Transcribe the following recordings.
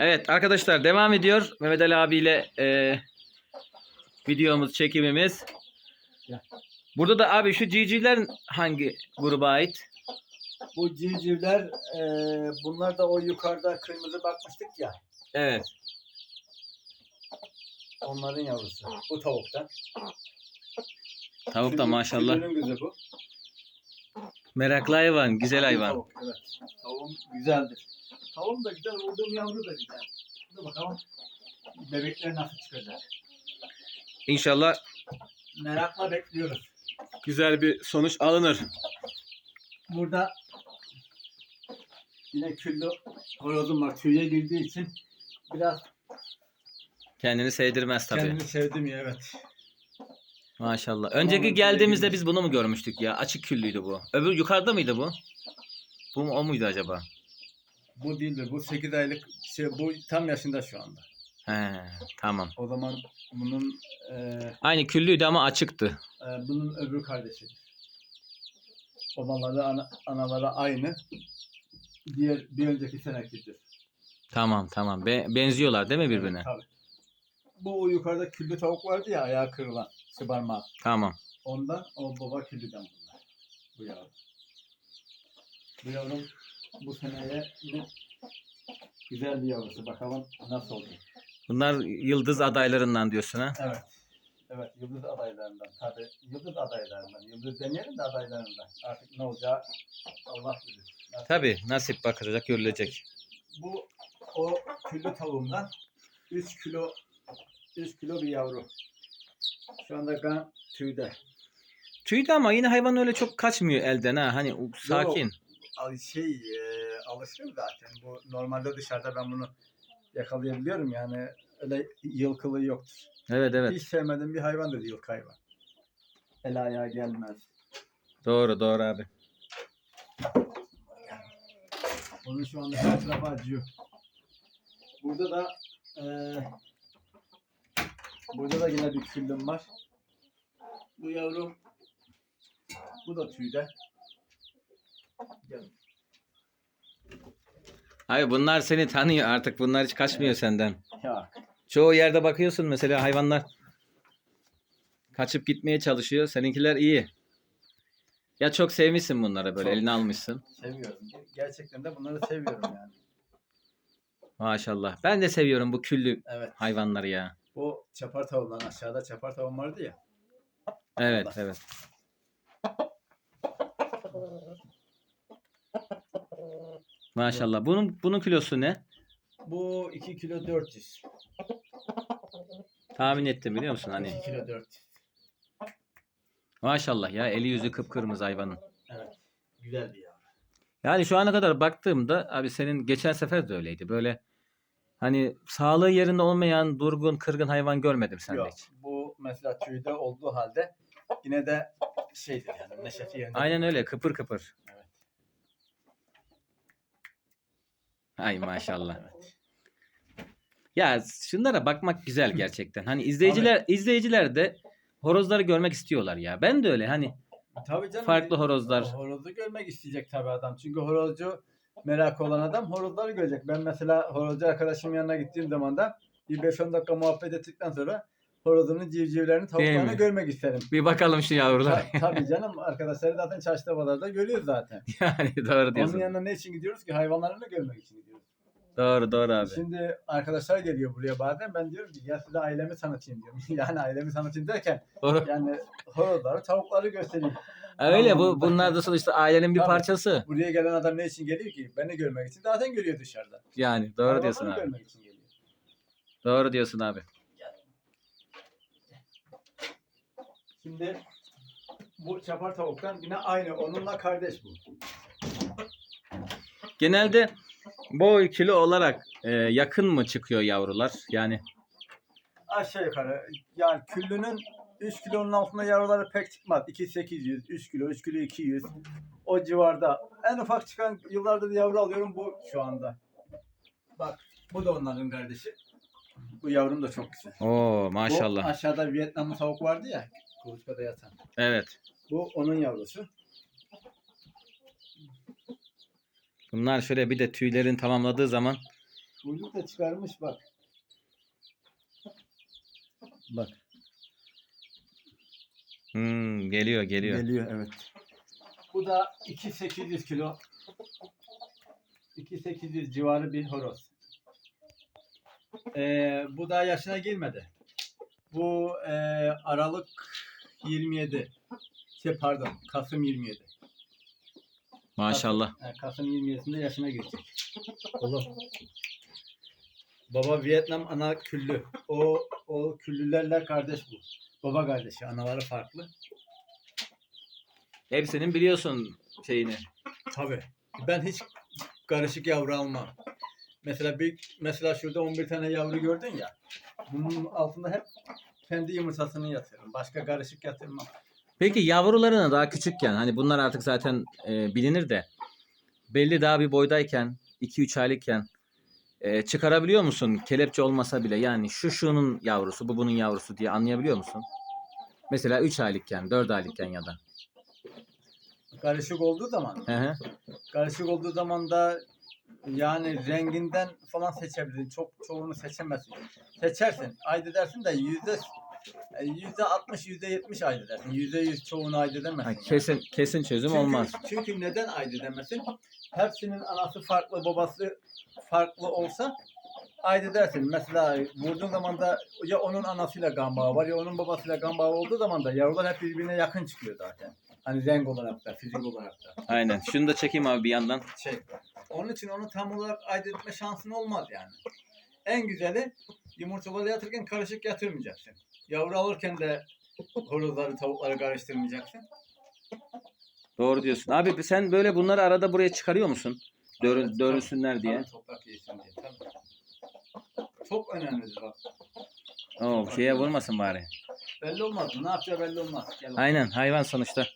Evet arkadaşlar devam ediyor. Mehmet Ali abiyle e, videomuz, çekimimiz. Burada da abi şu civcivler hangi gruba ait? Bu civcivler e, bunlar da o yukarıda kırmızı bakmıştık ya. Evet. Onların yavrusu. Bu tavuktan. Tavuk da maşallah. küllünün kızı bu. Meraklı hayvan, güzel hayvan. Tavuk, evet. Tavuğum güzeldir. Tavuğum da güzel, vurduğum yavru da güzel. Dur bakalım bebekler nasıl çıkacak. İnşallah Merakla bekliyoruz. güzel bir sonuç alınır. Burada yine küllü horozum var. Tüye girdiği için biraz Kendini sevdirmez tabii. kendimi sevdim ya evet. Maşallah. Önceki Onun geldiğimizde biz bunu mu görmüştük ya? Açık küllüydü bu. Öbür yukarıda mıydı bu? Bu mu o muydu acaba? Bu değildir. Bu 8 aylık şey bu tam yaşında şu anda. He, tamam. O zaman bunun e, Aynı küllüydü ama açıktı. e, bunun öbür kardeşidir. Babaları ana, anaları aynı. Diğer bir önceki senekidir. Tamam tamam. Be- benziyorlar değil mi birbirine? Evet, tabii. Bu yukarıda küllü tavuk vardı ya ayağı kırılan sıbarma. Tamam. Ondan o baba küllüden bunlar. Bu yavru. Bu yavrum bu seneye ne- güzel bir yavrusu. Bakalım nasıl olacak. Bunlar yıldız adaylarından diyorsun ha? Evet. Evet, yıldız adaylarından. Tabii yıldız adaylarından. Yıldız demeyelim de adaylarından. Artık ne olacağı Allah bilir. Nasıl- Tabii nasip bakılacak, görülecek. Bu o küllü tavuğumdan 3 kilo 3 kilo bir yavru. Şu anda kan tüyde. Tüydü ama yine hayvan öyle çok kaçmıyor elden ha. Hani sakin. Al- Şey e, alışkın zaten. Bu normalde dışarıda ben bunu yakalayabiliyorum yani öyle yılkılığı yoktur. Evet evet. Hiç sevmediğim bir hayvandır yılkı hayvan. El ayağa gelmez. Doğru doğru abi. Onun şu anda her tarafı acıyor. Burada da eee burada da yine bir küllüm var. Bu yavrum bu da tüyde. Gel. Hayır bunlar seni tanıyor artık. Bunlar hiç kaçmıyor senden. Ya Çoğu yerde bakıyorsun mesela hayvanlar kaçıp gitmeye çalışıyor. Seninkiler iyi. Ya çok sevmişsin bunları böyle Çok. eline almışsın. seviyorum. Gerçekten de bunları seviyorum yani. Maşallah. Ben de seviyorum bu küllü Evet. hayvanları ya. Bu çapar tavuğundan aşağıda çapar tavuğum vardı ya. Evet Allah. evet. Maşallah. Bunun bunun kilosu ne? Bu 2 kilo 400. Tahmin ettim biliyor musun 2 hani? kilo 400. Maşallah ya eli yüzü kıpkırmızı hayvanın. Evet. Güzel bir yavru. Yani şu ana kadar baktığımda abi senin geçen sefer de öyleydi. Böyle hani sağlığı yerinde olmayan durgun, kırgın hayvan görmedim sende Yok. hiç. Bu mesela tüyde olduğu halde yine de şeydir yani neşeti yerinde. Aynen öyle kıpır kıpır. Ay maşallah. Evet. Ya şunlara bakmak güzel gerçekten. Hani izleyiciler izleyiciler de horozları görmek istiyorlar ya. Ben de öyle hani Tabii canım. farklı horozlar. Horozu görmek isteyecek tabii adam. Çünkü horozcu merak olan adam horozları görecek. Ben mesela horozcu arkadaşımın yanına gittiğim zaman da bir 5-10 dakika muhabbet ettikten sonra horozunun civcivlerini, tavuklarını mi? görmek isterim. Bir bakalım şu yavrular. Ta- tabii canım arkadaşları zaten çarşıda görüyoruz zaten. yani doğru Onun diyorsun. yanına ne için gidiyoruz ki? Hayvanlarını görmek için gidiyoruz. Doğru doğru abi. Şimdi arkadaşlar geliyor buraya bazen ben diyorum ki ya size ailemi tanıtayım diyorum. yani ailemi tanıtayım derken Doğru. yani horozları, tavukları göstereyim. Öyle bu Anladım. bunlar da sonuçta ailenin bir Tabii. parçası. Buraya gelen adam ne için geliyor ki? Beni görmek için zaten görüyor dışarıda. Yani doğru diyorsun Hayvanları abi. görmek için geliyor. Doğru diyorsun abi. Şimdi bu çapar tavuktan yine aynı onunla kardeş bu. Genelde boy kilo olarak e, yakın mı çıkıyor yavrular? Yani Aşağı yukarı yani küllünün 3 kilonun altında yavruları pek çıkmaz. 2.800, 3 kilo, 3 kilo 200 o civarda. En ufak çıkan yıllardır yavru alıyorum bu şu anda. Bak bu da onların kardeşi. Bu yavrum da çok güzel. o Bu maşallah. aşağıda Vietnamlı tavuk vardı ya kuluçkada yatan. Evet. Bu onun yavrusu. Bunlar şöyle bir de tüylerin tamamladığı zaman Kuyruk da çıkarmış bak. Bak. Hmm, geliyor geliyor. Geliyor evet. Bu da 2800 kilo. 2800 civarı bir horoz. Ee, bu daha yaşına girmedi. Bu e, Aralık 27. Şey pardon Kasım 27. Maşallah. Kasım, Kasım 27'sinde yaşına girecek. Oğlum. Baba Vietnam ana küllü. O o küllülerle kardeş bu. Baba kardeşi. Anaları farklı. Hepsinin biliyorsun şeyini. Tabii. Ben hiç karışık yavru almam. Mesela bir mesela şurada 11 tane yavru gördün ya. Bunun altında hep kendi yumurtasını yatırırım. Başka karışık yatırmam. Peki yavrularını daha küçükken hani bunlar artık zaten e, bilinir de belli daha bir boydayken 2-3 aylıkken e, çıkarabiliyor musun? Kelepçe olmasa bile yani şu şunun yavrusu bu bunun yavrusu diye anlayabiliyor musun? Mesela 3 aylıkken 4 aylıkken ya da. Karışık olduğu zaman, Hı hı. karışık olduğu zaman da yani renginden falan seçebilirsin. Çok çoğunu seçemezsin. Seçersin. Aydı dersin de yüzde e, yüzde 60 yüzde 70 aydı dersin. Yüzde yüz çoğunu aydı Ha, demezsin. kesin kesin çözüm Çünkü- olmaz. Çünkü neden aydı demesin? Hepsinin anası farklı, babası farklı olsa aydı dersin. Mesela vurduğun zaman da ya onun anasıyla kan bağı var ya onun babasıyla kan bağı olduğu zaman da yavrular hep birbirine yakın çıkıyor zaten. Hani renk olarak da, fizik olarak da. Aynen. Şunu da çekeyim abi bir yandan. Şey. Onun için onu tam olarak ayırt etme şansın olmaz yani. En güzeli yumurtaları yatırırken karışık yatırmayacaksın. Yavru alırken de horozları, tavukları karıştırmayacaksın. Doğru diyorsun. Abi sen böyle bunları arada buraya çıkarıyor musun? Dör, Evet, dörünsünler diye. Tabii toprak yesin diye. Tabii. Çok önemlidir bak. Oo şeye vurmasın bari. Belli olmaz. Ne yapacağı belli olmaz. Gel. Aynen hayvan sonuçta.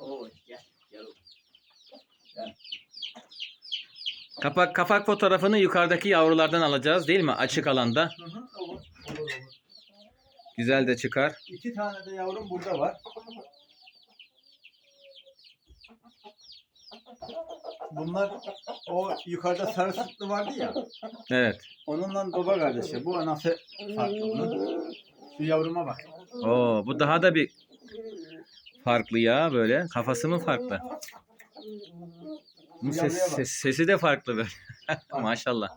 Oo, gel. Gel oğlum. Kapak kapak fotoğrafını yukarıdaki yavrulardan alacağız değil mi? Açık alanda. Hı hı, olur. Olur olur. Güzel de çıkar. İki tane de yavrum burada var. Bunlar o yukarıda sarı sütlü vardı ya. Evet. Onunla baba kardeşi. Bu anası farklı bunun. Şu yavruma bak. Oo bu daha da bir farklı ya böyle. Kafası mı farklı? Bu ses, bak. ses- sesi de farklı böyle. Maşallah.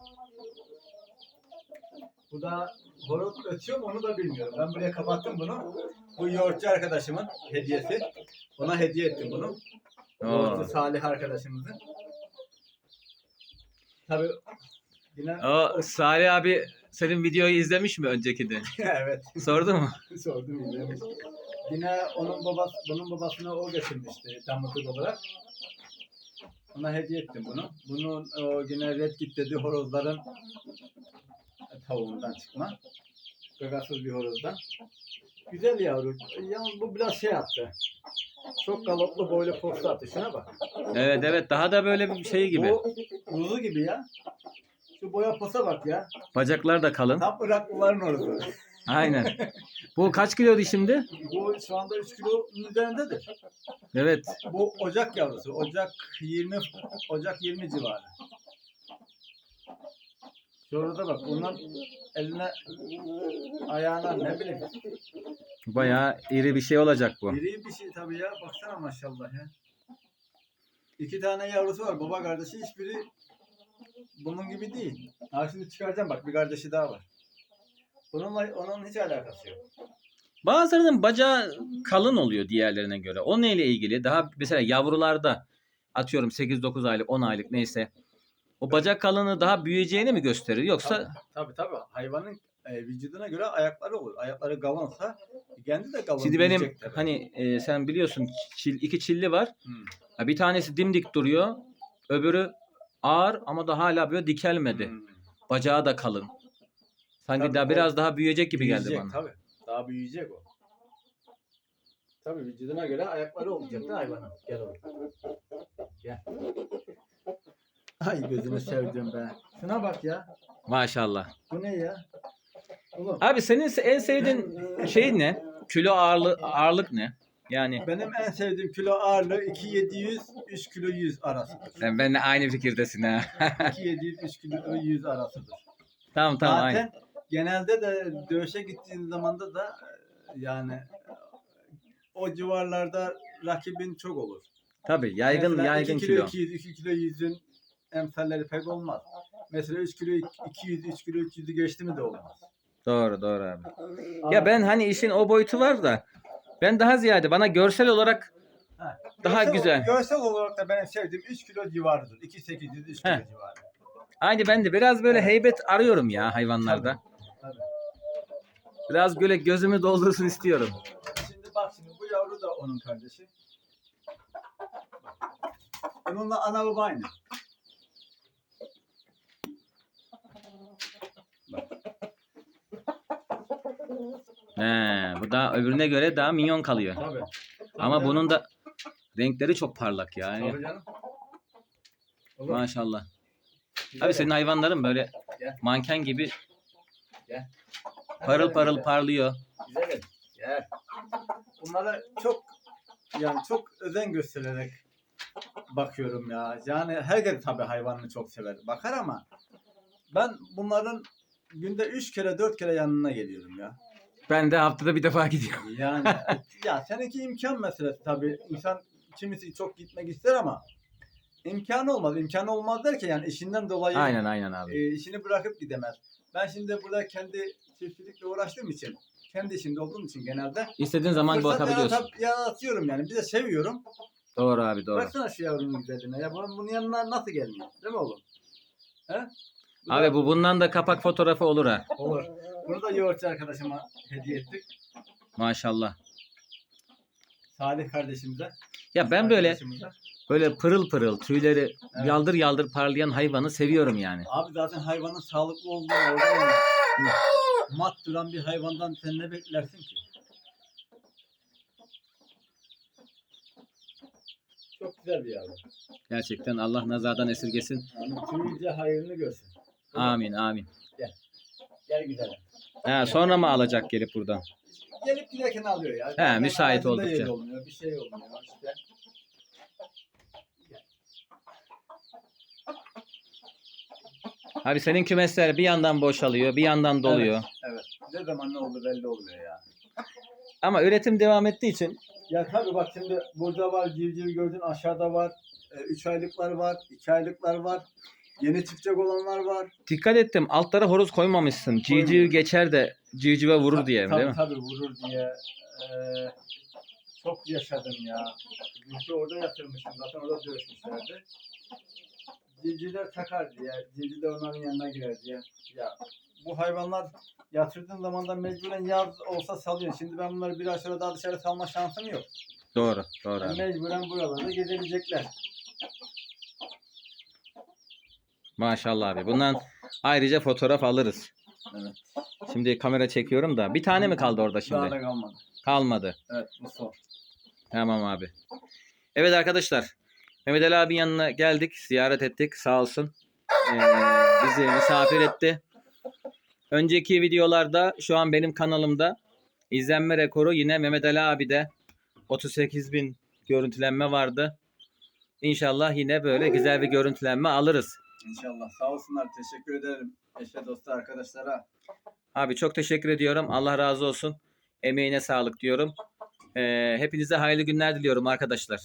Bu da horoz ötüyor mu onu da bilmiyorum. Ben buraya kapattım bunu. Bu yoğurtçu arkadaşımın hediyesi. Ona hediye ettim bunu. Oo. Yoğurtçu Salih arkadaşımızın. Tabii yine O Salih abi senin videoyu izlemiş mi önceki de? evet Sordu mu? sordum izlemiş. Yine onun babası, bunun babasına o getirmişti damıtık olarak. Ona hediye ettim bunu. Bunun o yine Red Kit dedi horozların tavuğundan çıkma. Gagasız bir horozdan. Güzel yavru. Yalnız bu biraz şey attı. Çok galoplu boylu posta attı. Şuna bak. Evet evet daha da böyle bir şey gibi. Bu kuzu gibi ya. Şu boya posa bak ya. Bacaklar da kalın. Tam Iraklıların horozu. Aynen. Bu kaç kiloydu şimdi? Bu şu anda 3 kilonun üzerindedir. Evet. Bu Ocak yavrusu. Ocak 20 Ocak 20 civarı. Şurada bak bunlar eline ayağına ne bileyim. Bayağı iri bir şey olacak bu. İri bir şey tabii ya. Baksana maşallah ya. İki tane yavrusu var. Baba kardeşi hiçbiri bunun gibi değil. Ha şimdi çıkaracağım bak bir kardeşi daha var. Bununla onun hiç alakası yok. Bazılarının bacağı kalın oluyor diğerlerine göre. O neyle ilgili? Daha mesela yavrularda atıyorum 8-9 aylık 10 aylık neyse. O bacak kalınlığı daha büyüyeceğini mi gösterir yoksa Tabii tabii. Hayvanın e, vücuduna göre ayakları olur. Ayakları kalınsa kendi de kalın. şimdi benim tabii. hani e, sen biliyorsun çil, iki çilli var. Hmm. Bir tanesi dimdik duruyor. Öbürü ağır ama da hala böyle dikelmedi. Hmm. Bacağı da kalın. Sanki Tabii, daha o biraz daha büyüyecek gibi geldi Büyüyecek, bana. Tabii. Daha büyüyecek o. Tabii vücuduna göre ayakları olacak da hayvanın. Gel oğlum. Gel. Ay gözünü sevdim be. Şuna bak ya. Maşallah. Bu ne ya? Oğlum. Abi senin en sevdiğin şey ne? Kilo ağırlığı ağırlık ne? Yani Benim en sevdiğim kilo ağırlığı 2700 3 kilo 100 arasıdır. sen benimle aynı fikirdesin ha. 2700 3 kilo 100 arasıdır. tamam tamam Zaten aynı. Genelde de dövüşe gittiğin zaman da da e, yani o civarlarda rakibin çok olur. Tabii yaygın Mesela yaygın 2 kilo kilo. 200, 2 kilo 100'ün emsalleri pek olmaz. Mesela 3 kilo 200, 3 kilo 300'ü geçti mi de olmaz. Doğru doğru abi. Ya ben hani işin o boyutu var da ben daha ziyade bana görsel olarak Ha, daha görsel- güzel. Görsel olarak da benim sevdiğim 3 kilo civarıdır. 2-800, 3 kilo Heh. civarı. aynı ben de biraz böyle Evet. heybet arıyorum ya hayvanlarda. Tabii. Biraz böyle gözümü doldursun istiyorum. Şimdi bak şimdi bu yavru da onun kardeşi. Onunla ana baba aynı. He, bu daha öbürüne göre daha minyon kalıyor. Tabii. Ama bunun da renkleri çok parlak yani. Tabii canım. Olur. Maşallah. Abi senin hayvanların böyle manken gibi Gel. parıl parıl parlıyor. Güzel. Gel. Bunlara çok yani çok özen göstererek bakıyorum ya. Yani herkes tabii hayvanını çok sever. Bakar ama ben bunların günde 3 kere 4 kere yanına geliyorum ya. Ben de haftada bir defa gidiyorum. Yani ya seninki imkan meselesi tabii. İnsan kimisi çok gitmek ister ama imkanı olmaz. İmkanı olmaz derken yani işinden dolayı Aynen aynen abi. e, işini bırakıp gidemez. Ben şimdi burada kendi çiftçilikle uğraştığım için, kendi işimde olduğum için genelde İstediğin zaman fırsat bakabiliyorsun. yaratıp- yaratıyorum yani. Bir de seviyorum. Doğru abi doğru. Baksana şu yavrunun güzelliğine. Ya bunun bunun yanına nasıl gelmiyor? Değil mi oğlum? He? Bu Abi bu bundan da kapak fotoğrafı olur ha. olur. Bunu da yoğurtçu arkadaşıma hediye ettik. Maşallah. Salih kardeşimize. Ya ben böyle arkadaşımıza. Böyle pırıl pırıl tüyleri Evet. yaldır yaldır parlayan hayvanı seviyorum yani. Abi zaten hayvanın sağlıklı olduğunu oradan mat duran bir hayvandan sen ne beklersin ki? Çok güzel bir yavru. Gerçekten Allah nazardan esirgesin. Yani tüyüce hayrını görsün. Amin amin. Gel güzelim. Ha, sonra mı alacak gelip buradan? Gelip giderken alıyor ya. He, müsait oldukça. bir şey olmuyor işte. Abi senin kümesler bir yandan boşalıyor, bir yandan doluyor. Evet. Ne zaman ne oldu belli olmuyor ya. Ama üretim devam ettiği için Ya tabii bak şimdi burada var civciv gördün aşağıda var. 3 aylıklar var, 2 aylıklar var. Yeni çıkacak olanlar var. dikkat ettim. Altlara horoz koymamışsın. Civciv Koymadım. geçer de civcive vurur diye tabii, değil mi? Tabii vurur diye. Ee, çok yaşadım ya. Bizde orada yatırmışım. Zaten orada dövüşmüşlerdi. Civcivler takar diye. Civcivler onların yanına girer diye. Ya bu hayvanlar yatırdığın zaman da mecburen yaz olsa salıyor. Şimdi ben bunları bir sonra daha dışarı salma şansım yok. Doğru, doğru Yani abi. mecburen buralarda gezebilecekler. Maşallah abi. Bundan ayrıca fotoğraf alırız. Evet. Şimdi kamera çekiyorum da. Bir tane mi kaldı orada Daha şimdi? da kalmadı. Kalmadı. Evet bu son. Tamam abi. Evet arkadaşlar. Mehmet Ali abinin yanına geldik. Ziyaret ettik. Sağ olsun. Ee, bizi misafir etti. Önceki videolarda şu an benim kanalımda izlenme rekoru yine Mehmet Ali abi'de 38 bin görüntülenme vardı. İnşallah yine böyle güzel bir görüntülenme alırız. İnşallah. Sağ olsunlar. Teşekkür ederim. Eşe, dosta, arkadaşlara. Abi çok teşekkür ediyorum. Allah razı olsun. Emeğine sağlık diyorum. Ee, hepinize hayırlı günler diliyorum arkadaşlar.